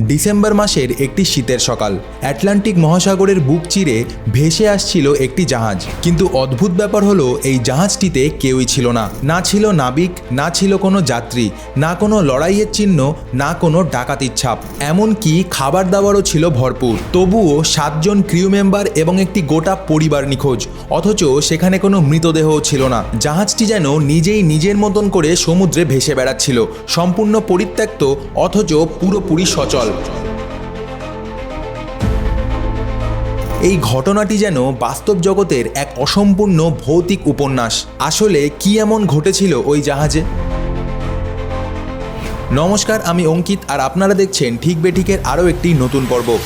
December মাসের একটি শীতের সকাল। অ্যাটলান্টিক মহাসাগরের বুক চিরে ভেসে আসছিল একটি জাহাজ। কিন্তু অদ্ভুত ব্যাপার হলো, এই জাহাজটিতে কেউই ছিল না। না ছিল নাবিক, না ছিল কোনো যাত্রী, না কোনো লড়াইয়ের চিহ্ন, না কোনো ডাকাতির ছাপ। এমনকি খাবার দাবারও ছিল ভরপুর। তবুও সাতজন ক্রিউ মেম্বার এবং একটি গোটা পরিবার নিখোঁজ। অথচ সেখানে কোনো মৃতদেহও ছিল না। জাহাজটি যেন নিজেই নিজের মতন করে সমুদ্রে ভেসে বেড়াচ্ছিল। সম্পূর্ণ পরিত্যক্ত, অথচ পুরোপুরি সচল। এই ঘটনাটি যেন বাস্তব জগতের এক অসম্পূর্ণ ভৌতিক উপন্যাস। আসলে কি এমন ঘটেছিল ওই জাহাজে? নমস্কার, আমি অঙ্কিত আর আপনারা দেখছেন ঠিক বেঠিকের আরও একটি নতুন পর্ব।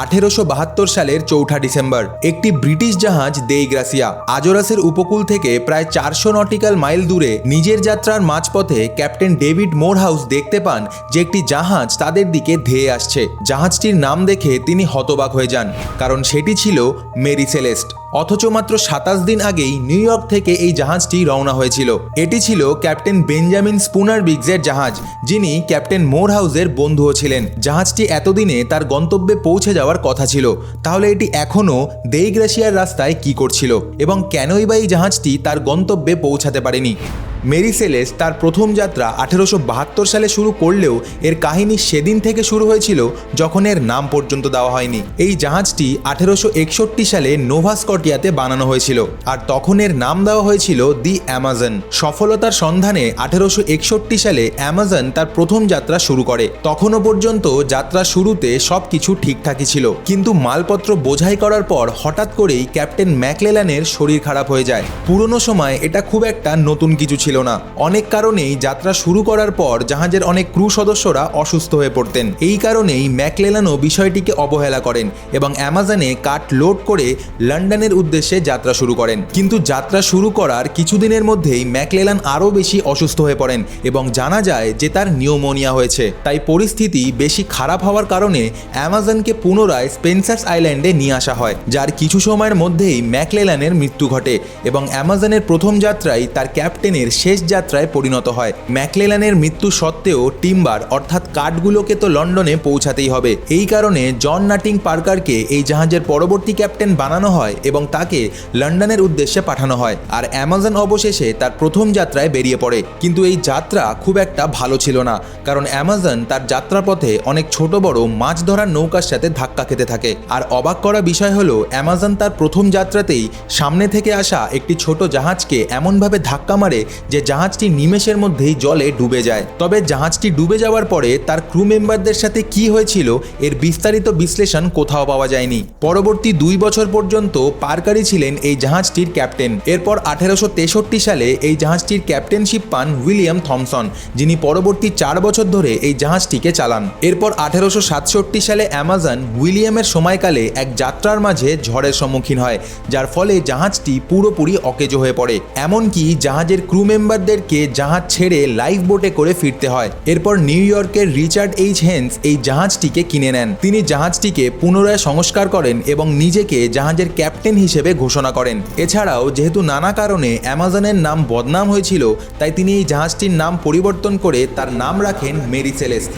আঠেরোশো বাহাত্তর সালের চৌঠা ডিসেম্বর। একটি ব্রিটিশ জাহাজ দেইগ্রাসিয়া আজরাসের উপকূল থেকে প্রায় চারশো নটিক্যাল মাইল দূরে নিজের যাত্রার মাঝপথে ক্যাপ্টেন ডেভিড মোরহাউস দেখতে পান যে একটি জাহাজ তাদের দিকে ধেয়ে আসছে। জাহাজটির নাম দেখে তিনি হতবাক হয়ে যান, কারণ সেটি ছিল মেরি সেলেস্ট অথচ মাত্র সাতাশ দিন আগেই নিউ ইয়র্ক থেকে এই জাহাজটি রওনা হয়েছিল। এটি ছিল ক্যাপ্টেন বেঞ্জামিন স্পুনার বিগসের জাহাজ, যিনি ক্যাপ্টেন মোর হাউসের বন্ধুও ছিলেন। জাহাজটি এতদিনে তার গন্তব্যে পৌঁছে যাওয়ার কথা ছিল। তাহলে এটি এখনও দেইগ্রাসিয়ার রাস্তায় কি করছিল? এবং কেনই বা এই জাহাজটি তার গন্তব্যে পৌঁছাতে পারেনি? মেরি সেলেস তার প্রথম যাত্রা আঠেরোশো বাহাত্তর সালে শুরু করলেও এর কাহিনী সেদিন থেকে শুরু হয়েছিল যখন এর নাম পর্যন্ত দেওয়া হয়নি। এই জাহাজটি আঠেরোশো একষট্টি সালে নোভা স্কটিয়াতে বানানো হয়েছিল আর তখন এর নাম দেওয়া হয়েছিল দি অ্যামাজন। সফলতার সন্ধানে আঠেরোশো একষট্টি সালে অ্যামাজন তার প্রথম যাত্রা শুরু করে। তখনও পর্যন্ত যাত্রা শুরুতে সব কিছু ঠিকঠাকই ছিল। কিন্তু মালপত্র বোঝাই করার পর হঠাৎ করেই ক্যাপ্টেন ম্যাকলেলানের শরীর খারাপ হয়ে যায়। পুরনো সময় এটা খুব একটা নতুন কিছু ছিল না। অনেক কারণেই যাত্রা শুরু করার পর জাহাজের অনেক ক্রু সদস্যরা অসুস্থ হয়ে পড়তেন। এই কারণেই ম্যাকলেলানও বিষয়টিকে অবহেলা করেন এবং অ্যামাজনে কাঠ লোড করে লন্ডনের উদ্দেশ্যে যাত্রা শুরু করেন। কিন্তু যাত্রা শুরু করার কিছুদিনের মধ্যেই ম্যাকলেলান আরও বেশি অসুস্থ হয়ে পড়েন এবং জানা যায় যে তার নিউমোনিয়া হয়েছে। তাই পরিস্থিতি বেশি খারাপ হওয়ার কারণে অ্যামাজনকে পুনরায় স্পেন্সার্স আইল্যান্ডে নিয়ে আসা হয়, যার কিছু সময়ের মধ্যেই ম্যাকলেলানের মৃত্যু ঘটে এবং অ্যামাজনের প্রথম যাত্রায় তার ক্যাপ্টেনের শেষ যাত্রায় পরিণত হয়। ম্যাকলেলানের মৃত্যু সত্ত্বেও টিম্বার, অর্থাৎ কাঠগুলোকে তো লন্ডনে পৌঁছাতেই হবে। এই কারণে জন নাটিং পার্কারকে এই জাহাজের পরবর্তী ক্যাপ্টেন বানানো হয় এবং তাকে লন্ডনের উদ্দেশ্যে পাঠানো হয়। আর অ্যামাজন অবশেষে তার প্রথম যাত্রায় বেরিয়ে পড়ে। কিন্তু এই যাত্রা খুব একটা ভালো ছিল না, কারণ অ্যামাজন তার যাত্রাপথে অনেক ছোট বড় মাছ ধরার নৌকার সাথে ধাক্কা খেতে থাকে। আর অবাক করা বিষয় হলো, অ্যামাজন তার প্রথম যাত্রাতেই সামনে থেকে আসা একটি ছোট জাহাজকে এমনভাবে ধাক্কা মারে যে জাহাজটি নিমেষের মধ্যেই জলে ডুবে যায়। তবে জাহাজটি ডুবে যাওয়ার পরে তার ক্রু মেম্বারদের সাথে কি হয়েছিল, এর বিস্তারিত বিশ্লেষণ কোথাও পাওয়া যায়নি। পরবর্তী দুই বছর পর্যন্ত পারকারি ছিলেন এই জাহাজটির ক্যাপ্টেন। এরপর আঠেরোশো তেষট্টি সালে এই জাহাজটির ক্যাপ্টেনশিপ পান উইলিয়াম থমসন, যিনি পরবর্তী চার বছর ধরে এই জাহাজটিকে চালান। এরপর আঠেরোশো সাতষট্টি সালে অ্যামাজন উইলিয়ামের সময়কালে এক যাত্রার মাঝে ঝড়ের সম্মুখীন হয়, যার ফলে জাহাজটি পুরোপুরি অকেজো হয়ে পড়ে। এমনকি জাহাজের ক্রু মেম্বারদেরকে জাহাজ ছেড়ে লাইফ বোটে করে ফিরতে হয়। এরপর নিউ ইয়র্কের রিচার্ড এইচ হেন্স এই জাহাজটিকে কিনে নেন। তিনি জাহাজটিকে পুনরায় সংস্কার করেন এবং নিজেকে জাহাজের ক্যাপ্টেন হিসেবে ঘোষণা করেন। এছাড়াও, যেহেতু নানা কারণে অ্যামাজনের নাম বদনাম হয়েছিল, তাই তিনি এই জাহাজটির নাম পরিবর্তন করে তার নাম রাখেন মেরি সেলেস্ট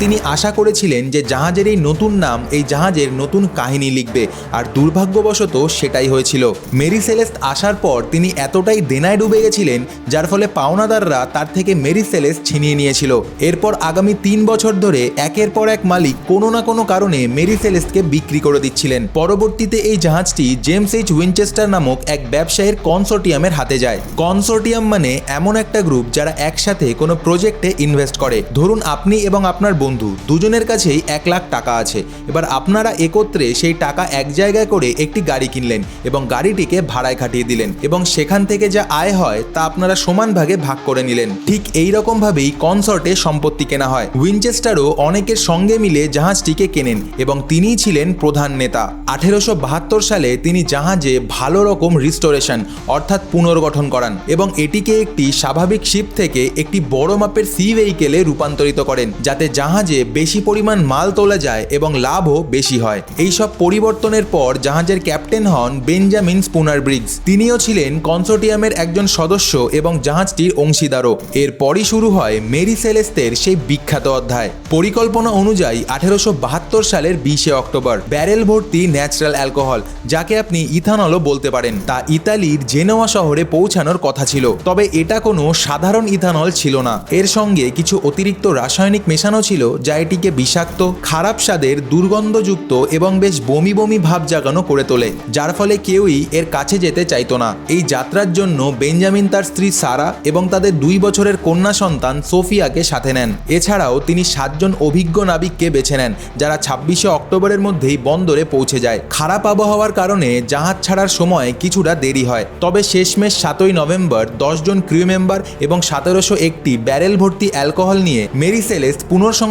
তিনি আশা করেছিলেন যে জাহাজের এই নতুন নাম, এই জাহাজের নতুন কাহিনী লিখবে। আর দুর্ভাগ্যবশত সেটাই হয়েছিল। মেরি সেলেস্ট আসার পর তিনি এতটাই দেনায় ডুবে গেছিলেন, যার ফলে পাওনাদাররা তার থেকে মেরি সেলেস্ট ছিনিয়ে নিয়েছিল। এরপর আগামী তিন বছর ধরে একের পর এক মালিক কোনো না কোনো কারণে মেরি সেলেস্টকে বিক্রি করে দিচ্ছিলেন। পরবর্তীতে এই জাহাজটি জেমস এইচ উইনচেস্টার নামক এক ব্যবসায়ীর কনসোর্টিয়ামের হাতে যায়। কনসোর্টিয়াম মানে এমন একটা গ্রুপ যারা একসাথে কোনো প্রজেক্টে ইনভেস্ট করে। ধরুন আপনি এবং আপনার বন্ধু, দুজনের কাছেই এক লাখ টাকা আছে। এবার আপনারা একত্রে সেই টাকা এক জায়গায় করে একটি গাড়ি কিনলেন এবং গাড়িটিকে ভাড়ায় খাটিয়ে দিলেন এবং সেখান থেকে যা আয় হয় তা আপনারা সমান ভাগে ভাগ করে নিলেন। ঠিক এই রকম ভাবেই কনসর্টে সম্পত্তি কেনা হয়। উইনচেস্টারও অনেকের সঙ্গে মিলে জাহাজটিকে কেনেন এবং তিনিই ছিলেন প্রধান নেতা। আঠেরোশো বাহাত্তর সালে তিনি জাহাজে ভালো রকম রিস্টোরেশন অর্থাৎ পুনর্গঠন করান এবং এটিকে একটি স্বাভাবিক শিপ থেকে একটি বড় মাপের সি ভেহিকেলে রূপান্তরিত করেন, যাতে জাহাজ জাহাজে বেশি পরিমাণ মাল তোলা যায় এবং লাভও বেশি হয়। এই সব পরিবর্তনের পর জাহাজের ক্যাপ্টেন হন বেঞ্জামিন স্পুনার ব্রিগস। তিনিও ছিলেন কনসোর্টিয়ামের একজন সদস্য এবং জাহাজটির অংশীদারও এরপরই শুরু হয় মেরি সেলেস্তের সেই বিখ্যাত অধ্যায়। পরিকল্পনা অনুযায়ী আঠেরোশো বাহাত্তর সালের বিশে অক্টোবর ব্যারেল ভর্তি ন্যাচারাল অ্যালকোহল, যাকে আপনি ইথানলও বলতে পারেন। তা ইতালির জেনোয়া শহরে পৌঁছানোর কথা ছিল। তবে এটা কোনো সাধারণ ইথানল ছিল না। এর সঙ্গে কিছু অতিরিক্ত রাসায়নিক মেশানো ছিল যা এটিকে বিষাক্ত, খারাপ স্বাদের, দুর্গন্ধযুক্ত এবং বেশ বমি বমি ভাব জাগানো করে তোলে, যার ফলে কেউই এর কাছে যেতে চাইতো না। এই যাত্রার জন্য বেঞ্জামিন তার স্ত্রী সারা এবং তাদের দুই বছরের কন্যা সন্তান সোফিয়াকে সাথে নেন। এছাড়াও তিনি সাতজন অভিজ্ঞ নাবিককে বেছে নেন, যারা ছাব্বিশে অক্টোবরের মধ্যেই বন্দরে পৌঁছে যায়। খারাপ আবহাওয়ার কারণে জাহাজ ছাড়ার সময় কিছুটা দেরি হয়, তবে শেষমেশ সাতই নভেম্বর দশজন ক্রিউ মেম্বার এবং সতেরোশো একটি ব্যারেল ভর্তি অ্যালকোহল নিয়ে মেরি সেলেস্ট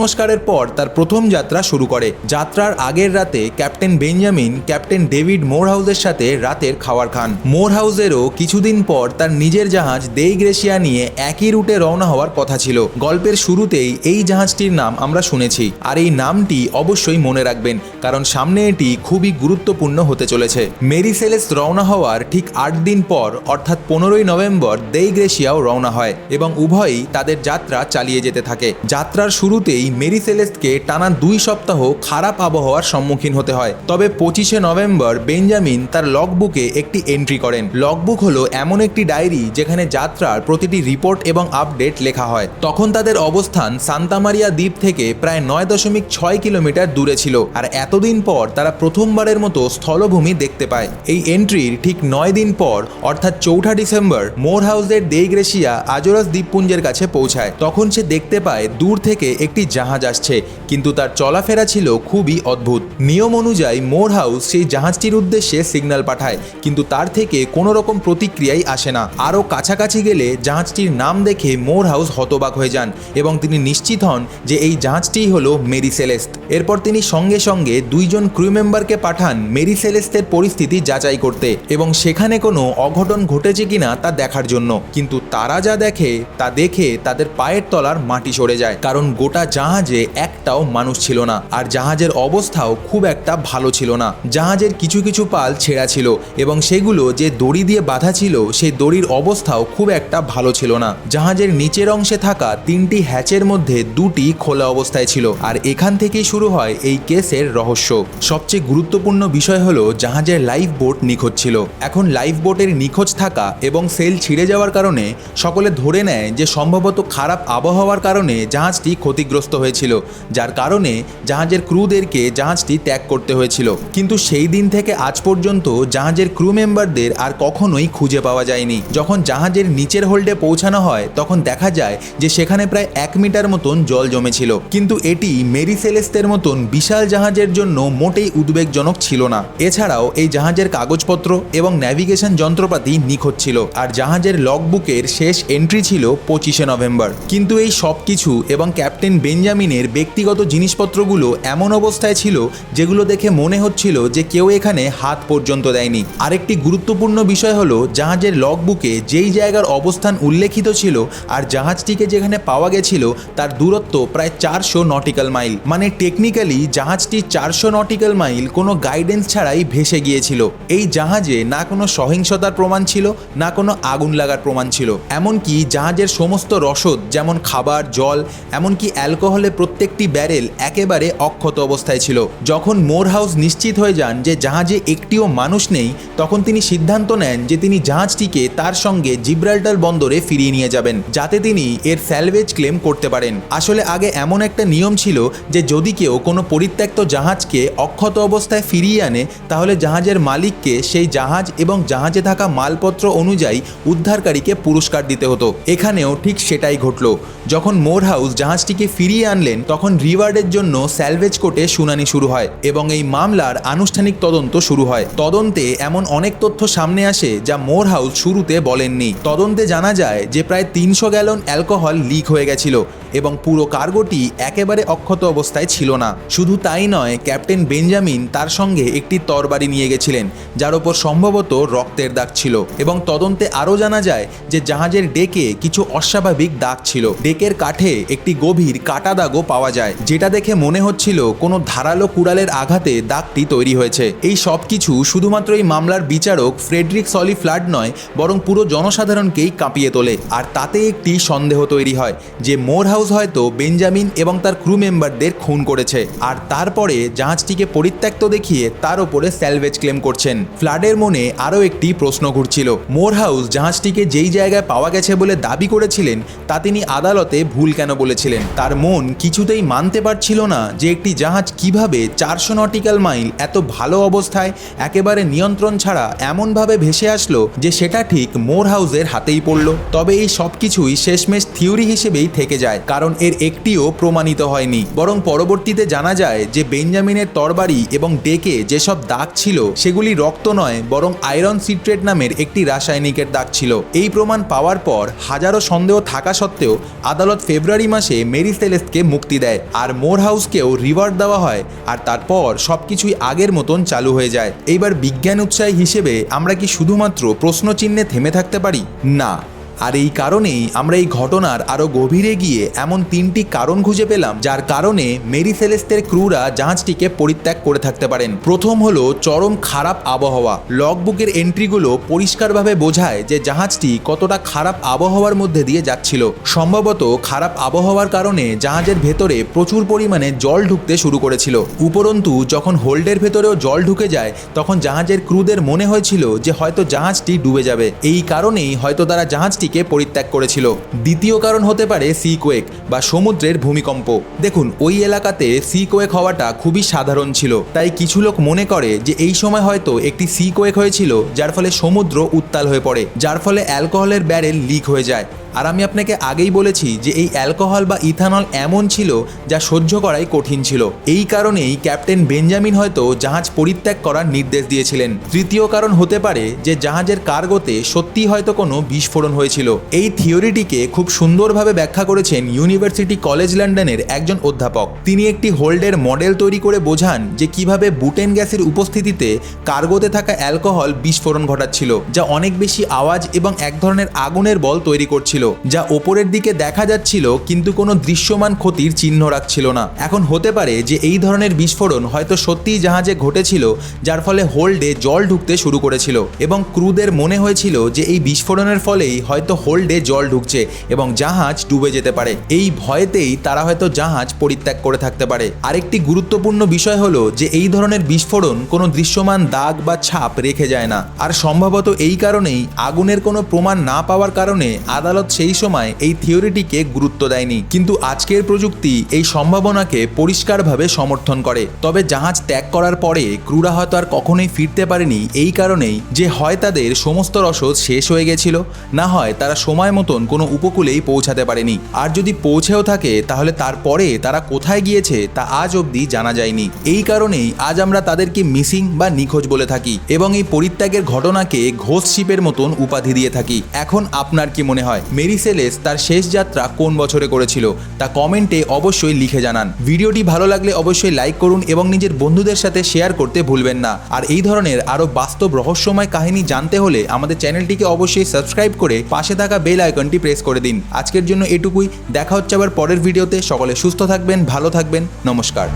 পুনর্সংস্কারের পর তার প্রথম যাত্রা শুরু করে। যাত্রার আগের রাতে ক্যাপ্টেন বেঞ্জামিন, ক্যাপ্টেন ডেভিড মোরহাউসের সাথে রাতের খাওয়ার খান। মোরহাউসেরও কিছুদিন পর তার নিজের জাহাজ দেই গ্রেসিয়া নিয়ে একই রুটে রওনা হওয়ার কথা ছিল। গল্পের শুরুতেই এই জাহাজটির নাম আমরা শুনেছি। আর এই নামটি অবশ্যই মনে রাখবেন, কারণ সামনে এটি খুবই গুরুত্বপূর্ণ হতে চলেছে। মেরি সেলেস রওনা হওয়ার ঠিক আট দিন পর, অর্থাৎ পনেরোই নভেম্বর, দেই গ্রেসিয়াও রওনা হয় এবং উভয়ই তাদের যাত্রা চালিয়ে যেতে থাকে। যাত্রার শুরুতেই মেরি সেলেস্টকে টানা দুই সপ্তাহ খারাপ আবহাওয়ার সম্মুখীন হতে হয়। তবে পঁচিশে নভেম্বর বেঞ্জামিন তার লগবুকে একটি এন্ট্রি করেন। লগবুক হলো এমন একটি ডায়েরি যেখানে যাত্রার প্রতিটি রিপোর্ট এবং আপডেট লেখা হয়। তখন তাদের অবস্থান সান্তামারিয়া দ্বীপ থেকে প্রায় নয় দশমিক ছয় কিলোমিটার দূরে ছিল। আর এতদিন পর তারা প্রথমবারের মতো স্থলভূমি দেখতে পায়। এই এন্ট্রির ঠিক নয় দিন পর, অর্থাৎ চৌঠা ডিসেম্বর মোর হাউসের দেইগ্রেসিয়া আজরাস দ্বীপপুঞ্জের কাছে পৌঁছায়। তখন সে দেখতে পায় দূর থেকে একটি জাহাজ আসছে, কিন্তু তার চলাফেরা ছিল খুবই অদ্ভুত। নিয়ম অনুযায়ী মোর হাউস সেই জাহাজটির উদ্দেশ্যে সিগন্যাল পাঠায়, কিন্তু তার থেকে কোনো রকম প্রতিক্রিয়াই আসে না। আরও কাছাকাছি গেলে জাহাজটির নাম দেখে মোর হাউস হতবাক হয়ে যান এবং তিনি নিশ্চিত হন যে এই জাহাজটিই হলো মেরি সেলেস্ট এরপর তিনি সঙ্গে সঙ্গে দুইজন ক্রু মেম্বারকে পাঠান মেরি সেলেস্টের পরিস্থিতি যাচাই করতে এবং সেখানে কোনো অঘটন ঘটেছে কিনা তা দেখার জন্য। কিন্তু তারা যা দেখে, তা দেখে তাদের পায়ের তলার মাটি সরে যায়। কারণ গোটা জাহাজে একটাও মানুষ ছিল না, আর জাহাজের অবস্থাও খুব একটা ভালো ছিল না। জাহাজের কিছু কিছু পাল ছেঁড়া ছিল, এবং সেগুলো যে দড়ি দিয়ে বাঁধা ছিল, সেই দড়ির অবস্থাও খুব একটা ভালো ছিল না। জাহাজের নিচের অংশে থাকা তিনটি হ্যাচের মধ্যে দুটি খোলা অবস্থায় ছিল, আর এখান থেকেই শুরু হয় এই কেসের রহস্য। সবচেয়ে গুরুত্বপূর্ণ বিষয় হলো, জাহাজের লাইফ বোট নিখোঁজ ছিল। এখন লাইফ বোটের নিখোঁজ থাকা এবং সেল ছিঁড়ে যাওয়ার কারণে সকলে ধরে নেয় যে সম্ভবত খারাপ আবহাওয়ার কারণে জাহাজটি ক্ষতিগ্রস্ত হয়েছিল, যার কারণে জাহাজের ক্রুদেরকে জাহাজটি ত্যাগ করতে হয়েছিল। কিন্তু সেই দিন থেকে আজ পর্যন্ত জাহাজের ক্রু মেম্বারদের আর কখনোই খুঁজে পাওয়া যায়নি। যখন জাহাজের নিচের হোল্ডে পৌঁছানো হয়, তখন দেখা যায় যে সেখানে প্রায় এক মিটার মতন জল জমেছিল। কিন্তু এটি মেরি সেলেস্তের মতন বিশাল জাহাজের জন্য মোটেই উদ্বেগজনক ছিল না। এছাড়াও এই জাহাজের কাগজপত্র এবং ন্যাভিগেশন যন্ত্রপাতি নিখোঁজ ছিল। আর জাহাজের লগবুকের শেষ এন্ট্রি ছিল পঁচিশে নভেম্বর। কিন্তু এই সব কিছু এবং ক্যাপ্টেন বেঞ্জামিনের ব্যক্তিগত জিনিসপত্রগুলো এমন অবস্থায় ছিল যেগুলো দেখে মনে হচ্ছিল যে কেউ এখানে হাত পর্যন্ত দেয়নি। আরেকটি গুরুত্বপূর্ণ বিষয় হলো জাহাজের লগবুকে যেই জায়গার অবস্থান উল্লেখিত ছিল আর জাহাজটিকে যেখানে পাওয়া গেছিল তার দূরত্ব প্রায় চারশো নটিক্যাল মাইল মানে টেকনিক্যালি জাহাজটি চারশো নটিক্যাল মাইল কোনো গাইডেন্স ছাড়াই ভেসে গিয়েছিল। এই জাহাজে না কোনো সহিংসতার প্রমাণ ছিল, না কোনো আগুন লাগার প্রমাণ ছিল। এমনকি জাহাজের সমস্ত রসদ, যেমন খাবার, জল, এমনকি অ্যালকোহলে প্রত্যেকটি ব্যারেল একেবারে অক্ষত অবস্থায় ছিল। যখন মোর হাউস নিশ্চিত হয়ে যান যে জাহাজে একটিও মানুষ নেই, তখন তিনি সিদ্ধান্ত নেন যে তিনি জাহাজটিকে তার সঙ্গে জিব্রাল্টার বন্দরে ফিরিয়ে নিয়ে যাবেন, যাতে তিনি এর স্যালভেজ ক্লেম করতে পারেন। আসলে আগে এমন একটা নিয়ম ছিল যে যদি কেউ কোনো পরিত্যক্ত জাহাজকে অক্ষত অবস্থায় ফিরিয়ে আনে, তাহলে জাহাজের মালিককে সেই জাহাজ এবং জাহাজে থাকা মালপত্র অনুযায়ী উদ্ধারকারীকে পুরস্কার দিতে হতো। এখানেও ঠিক সেটাই ঘটল। যখন মোর হাউস জাহাজটিকে ফিরিয়ে আনলেন, তখন রিওয়ার্ডের জন্য স্যালভেজ কোর্টে শুনানি শুরু হয় এবং এই মামলার আনুষ্ঠানিক তদন্ত শুরু হয়। তদন্তে এমন অনেক তথ্য সামনে আসে যা মোর হাউস শুরুতে বলেননি। তদন্তে জানা যায় যে প্রায় তিনশো গ্যালন অ্যালকোহল লিক হয়ে গেছিল। এবং পুরো কার্গোটি একেবারে অক্ষত অবস্থায় ছিল না। শুধু তাই নয়, ক্যাপ্টেন বেঞ্জামিন তার সঙ্গে একটি তরবারি নিয়ে গেছিলেন, যার ওপর সম্ভবত রক্তের দাগ ছিল এবং তদন্তে আরও জানা যায় যে জাহাজের ডেকে কিছু অস্বাভাবিক দাগ ছিল। ডেকের কাঠে একটি গভীর কাটা দাগও পাওয়া যায়, যেটা দেখে মনে হচ্ছিল কোনো ধারালো কুড়ালের আঘাতে দাগটি তৈরি হয়েছে। এই সব কিছু শুধুমাত্র এই মামলার বিচারক ফ্রেডরিক সলি ফ্লাড নয়, বরং পুরো জনসাধারণকেই কাঁপিয়ে তোলে। আর তাতে একটি সন্দেহ তৈরি হয় যে মোর হাউস হয়তো বেঞ্জামিন এবং তার ক্রু মেম্বারদের খুন করেছে। আর তারপরে জাহাজটিকে পরিত্যক্ত দেখিয়ে তার ওপরে স্যালভেজ ক্লেম করছেন। ফ্লাডের মনে আরও একটি প্রশ্ন ঘুরছিল। মোর হাউস জাহাজটিকে যেই জায়গায় পাওয়া গেছে বলে দাবি করেছিলেন, তা তিনি আদালতে ভুল কেন বলেছিলেন? তার মন কিছুতেই মানতে পারছিল না যে একটি জাহাজ কীভাবে চারশো নটিক্যাল মাইল এত ভালো অবস্থায় একেবারে নিয়ন্ত্রণ ছাড়া এমনভাবে ভেসে আসলো যে সেটা ঠিক মোর হাউসের হাতেই পড়ল। তবে এই সব কিছুই শেষমেশ থিওরি হিসেবেই থেকে যায়। কারণ এর একটিও প্রমাণিত হয়নি। বরং পরবর্তীতে জানা যায় যে বেঞ্জামিনের তরবারি এবং ডেকে যেসব দাগ ছিল, সেগুলি রক্ত নয়, বরং আয়রন সিট্রেট নামের একটি রাসায়নিকের দাগ ছিল। এই প্রমাণ পাওয়ার পর হাজারো সন্দেহ থাকা সত্ত্বেও আদালত ফেব্রুয়ারি মাসে মেরি সেলেস্টকে মুক্তি দেয় আর মোর হাউসকেও রিওয়ার্ড দেওয়া হয় আর তারপর সবকিছুই আগের মতন চালু হয়ে যায়। এইবার বিজ্ঞান উৎসাহী হিসেবে আমরা কি শুধুমাত্র প্রশ্নচিহ্নে থেমে থাকতে পারি? না। আর এই কারণেই আমরা এই ঘটনার আরও গভীরে গিয়ে এমন তিনটি কারণ খুঁজে পেলাম, যার কারণে মেরি সেলেস্টের ক্রুরা জাহাজটিকে পরিত্যাগ করে থাকতে পারেন। প্রথম হলো চরম খারাপ আবহাওয়া। লগবুকের এন্ট্রিগুলো পরিষ্কারভাবে বোঝায় যে জাহাজটি কতটা খারাপ আবহাওয়ার মধ্যে দিয়ে যাচ্ছিল। সম্ভবত খারাপ আবহাওয়ার কারণে জাহাজের ভেতরে প্রচুর পরিমাণে জল ঢুকতে শুরু করেছিল। উপরন্তু, যখন হোল্ডের ভেতরেও জল ঢুকে যায়, তখন জাহাজের ক্রুদের মনে হয়েছিল যে হয়তো জাহাজটি ডুবে যাবে। এই কারণেই হয়তো তারা জাহাজটিকে পরিত্যাগ করেছিল। দ্বিতীয় কারণ হতে পারে সি কোয়েক বা সমুদ্রের ভূমিকম্প। দেখুন, ওই এলাকাতে সি কোয়েক হওয়াটা খুবই সাধারণ ছিল। তাই কিছু লোক মনে করে যে এই সময় হয়তো একটি সি কোয়েক হয়েছিল, যার ফলে সমুদ্র উত্তাল হয়ে পড়ে, যার ফলে অ্যালকোহলের ব্যারেল লিক হয়ে যায়। আর আমি আপনাকে আগেই বলেছি যে এই অ্যালকোহল বা ইথানল এমন ছিল যা সহ্য করাই কঠিন ছিল। এই কারণেই ক্যাপ্টেন বেঞ্জামিন হয়তো জাহাজ পরিত্যাগ করার নির্দেশ দিয়েছিলেন। তৃতীয় কারণ হতে পারে যে জাহাজের কার্গোতে সত্যি হয়তো কোনো বিস্ফোরণ হয়েছিল। এই থিওরিটিকে খুব সুন্দরভাবে ব্যাখ্যা করেছেন ইউনিভার্সিটি কলেজ লন্ডনের একজন অধ্যাপক। তিনি একটি হোল্ডের মডেল তৈরি করে বোঝান যে কীভাবে বুটেন গ্যাসের উপস্থিতিতে কার্গোতে থাকা অ্যালকোহল বিস্ফোরণ ঘটাচ্ছিল, যা অনেক বেশি আওয়াজ এবং এক ধরনের আগুনের বল তৈরি করছিল। যা ওপরের দিকে দেখা যাচ্ছিল কিন্তু কোনো দৃশ্যমান ক্ষতির চিহ্ন রাখছিল না। এখন হতে পারে যে এই ধরনের বিস্ফোরণ হয়তো সত্যিই জাহাজে ঘটেছিল, যার ফলে হোল্ডে জল ঢুকতে শুরু করেছিল এবং ক্রুদের মনে হয়েছিল যে এই বিস্ফোরণের ফলেই হয়তো হোল্ডে জল ঢুকছে এবং জাহাজ ডুবে যেতে পারে। এই ভয়েতেই তারা হয়তো জাহাজ পরিত্যাগ করে থাকতে পারে। আরেকটি গুরুত্বপূর্ণ বিষয় হলো যে এই ধরনের বিস্ফোরণ কোনো দৃশ্যমান দাগ বা ছাপ রেখে যায় না। আর সম্ভবত এই কারণেই আগুনের কোনো প্রমাণ না পাওয়ার কারণে আদালত সেই সময় এই থিওরিটিকে গুরুত্ব দেয়নি। কিন্তু আজকের প্রযুক্তি এই সম্ভাবনাকে পরিষ্কারভাবে সমর্থন করে। তবে জাহাজ ত্যাগ করার পরে ক্রুরা হয়তো আর কখনোই ফিরতে পারেনি এই কারণেই যে হয় তাদের সমস্ত রসদ শেষ হয়ে গেছিল, না হয় তারা সময় মতন কোনো উপকূলেই পৌঁছাতে পারেনি। আর যদি পৌঁছেও থাকে, তাহলে তারপরে তারা কোথায় গিয়েছে তা আজ অবধি জানা যায়নি। এই কারণেই আজ আমরা তাদেরকে মিসিং বা নিখোঁজ বলে থাকি এবং এই পরিত্যাগের ঘটনাকে ঘোষ শিপের মতন উপাধি দিয়ে থাকি। এখন আপনার কি মনে হয়? মেরি সেলেস তার শেষ যাত্রা কোন বছরে করেছিল, তা কমেন্টে অবশ্যই লিখে জানান। ভিডিওটি ভালো লাগলে অবশ্যই লাইক করুন এবং নিজের বন্ধুদের সাথে শেয়ার করতে ভুলবেন না। আর এই ধরনের আরও বাস্তব রহস্যময় কাহিনী জানতে হলে আমাদের চ্যানেলটিকে অবশ্যই সাবস্ক্রাইব করে পাশে থাকা বেল আইকনটি প্রেস করে দিন। আজকের জন্য এটুকুই। দেখা হচ্ছে আবার পরের ভিডিওতে। সকলে সুস্থ থাকবেন, ভালো থাকবেন। নমস্কার।